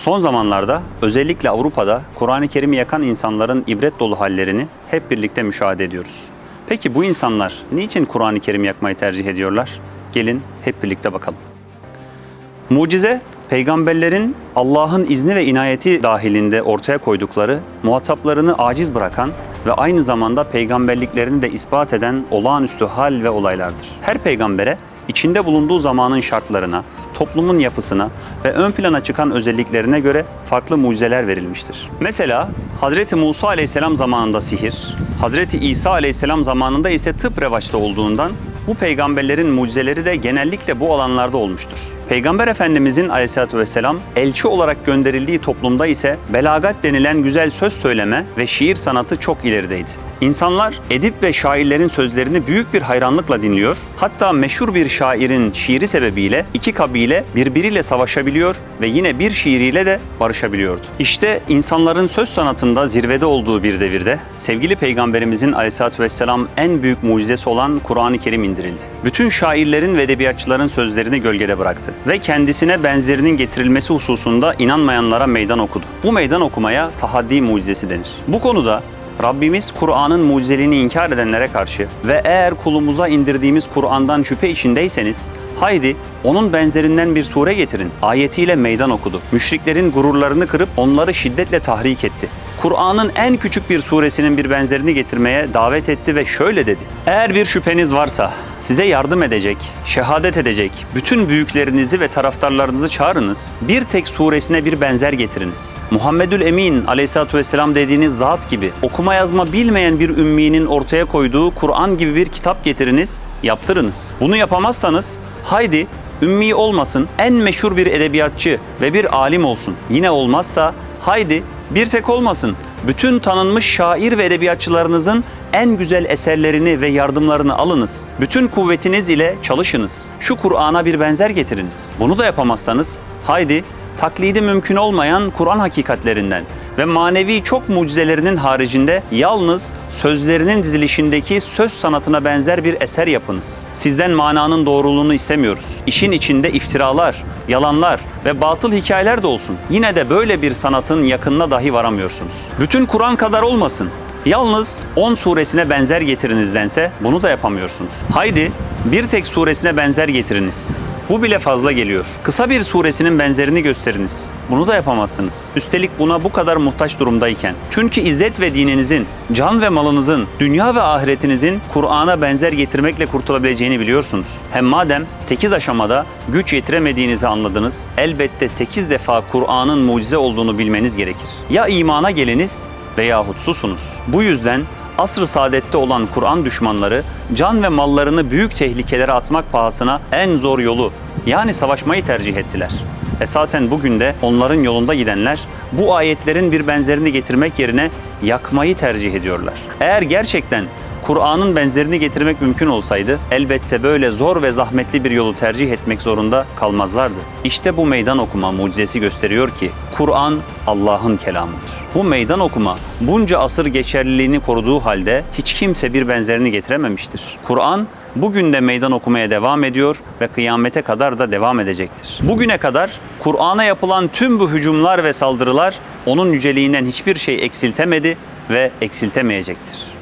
Son zamanlarda özellikle Avrupa'da Kur'an-ı Kerim'i yakan insanların ibret dolu hallerini hep birlikte müşahede ediyoruz. Peki bu insanlar niçin Kur'an-ı Kerim yakmayı tercih ediyorlar? Gelin hep birlikte bakalım. Mucize, peygamberlerin Allah'ın izni ve inayeti dahilinde ortaya koydukları, muhataplarını aciz bırakan ve aynı zamanda peygamberliklerini de ispat eden olağanüstü hal ve olaylardır. Her peygambere içinde bulunduğu zamanın şartlarına, toplumun yapısına ve ön plana çıkan özelliklerine göre farklı mucizeler verilmiştir. Mesela Hazreti Musa aleyhisselam zamanında sihir, Hazreti İsa aleyhisselam zamanında ise tıp revaçta olduğundan bu peygamberlerin mucizeleri de genellikle bu alanlarda olmuştur. Peygamber Efendimizin aleyhissalatü vesselam elçi olarak gönderildiği toplumda ise belagat denilen güzel söz söyleme ve şiir sanatı çok ilerideydi. İnsanlar edip ve şairlerin sözlerini büyük bir hayranlıkla dinliyor. Hatta meşhur bir şairin şiiri sebebiyle iki kabile birbiriyle savaşabiliyor ve yine bir şiiriyle de barışabiliyordu. İşte insanların söz sanatında zirvede olduğu bir devirde sevgili peygamberimizin aleyhissalatü vesselam en büyük mucizesi olan Kur'an-ı Kerim indirildi. Bütün şairlerin ve edebiyatçıların sözlerini gölgede bıraktı ve kendisine benzerinin getirilmesi hususunda inanmayanlara meydan okudu. Bu meydan okumaya tahaddi mucizesi denir. Bu konuda Rabbimiz Kur'an'ın mucizeliğini inkar edenlere karşı ve eğer kulumuza indirdiğimiz Kur'an'dan şüphe içindeyseniz haydi onun benzerinden bir sure getirin ayetiyle meydan okudu. Müşriklerin gururlarını kırıp onları şiddetle tahrik etti. Kur'an'ın en küçük bir suresinin bir benzerini getirmeye davet etti ve şöyle dedi. Eğer bir şüpheniz varsa size yardım edecek, şehadet edecek bütün büyüklerinizi ve taraftarlarınızı çağırınız. Bir tek suresine bir benzer getiriniz. Muhammedül Emin aleyhissalatü vesselam dediğiniz zat gibi okuma yazma bilmeyen bir ümminin ortaya koyduğu Kur'an gibi bir kitap getiriniz, yaptırınız. Bunu yapamazsanız haydi ümmi olmasın, en meşhur bir edebiyatçı ve bir alim olsun. Yine olmazsa haydi bir tek olmasın. Bütün tanınmış şair ve edebiyatçılarınızın en güzel eserlerini ve yardımlarını alınız. Bütün kuvvetiniz ile çalışınız. Şu Kur'an'a bir benzer getiriniz. Bunu da yapamazsanız haydi taklidi mümkün olmayan Kur'an hakikatlerinden ve manevi çok mucizelerinin haricinde yalnız sözlerinin dizilişindeki söz sanatına benzer bir eser yapınız. Sizden mananın doğruluğunu istemiyoruz. İşin içinde iftiralar, yalanlar ve batıl hikayeler de olsun. Yine de böyle bir sanatın yakınına dahi varamıyorsunuz. Bütün Kur'an kadar olmasın. Yalnız 10 suresine benzer getirinizdense bunu da yapamıyorsunuz. Haydi bir tek suresine benzer getiriniz. Bu bile fazla geliyor. Kısa bir suresinin benzerini gösteriniz. Bunu da yapamazsınız. Üstelik buna bu kadar muhtaç durumdayken. Çünkü izzet ve dininizin, can ve malınızın, dünya ve ahiretinizin Kur'an'a benzer getirmekle kurtulabileceğini biliyorsunuz. Hem madem 8 aşamada güç yetiremediğinizi anladınız, elbette 8 defa Kur'an'ın mucize olduğunu bilmeniz gerekir. Ya imana geliniz veyahut susunuz. Bu yüzden asr-ı saadette olan Kur'an düşmanları can ve mallarını büyük tehlikelere atmak pahasına en zor yolu yani savaşmayı tercih ettiler. Esasen bugün de onların yolunda gidenler bu ayetlerin bir benzerini getirmek yerine yakmayı tercih ediyorlar. Eğer gerçekten Kur'an'ın benzerini getirmek mümkün olsaydı elbette böyle zor ve zahmetli bir yolu tercih etmek zorunda kalmazlardı. İşte bu meydan okuma mucizesi gösteriyor ki Kur'an Allah'ın kelamıdır. Bu meydan okuma bunca asır geçerliliğini koruduğu halde hiç kimse bir benzerini getirememiştir. Kur'an bugün de meydan okumaya devam ediyor ve kıyamete kadar da devam edecektir. Bugüne kadar Kur'an'a yapılan tüm bu hücumlar ve saldırılar onun yüceliğinden hiçbir şey eksiltemedi ve eksiltemeyecektir.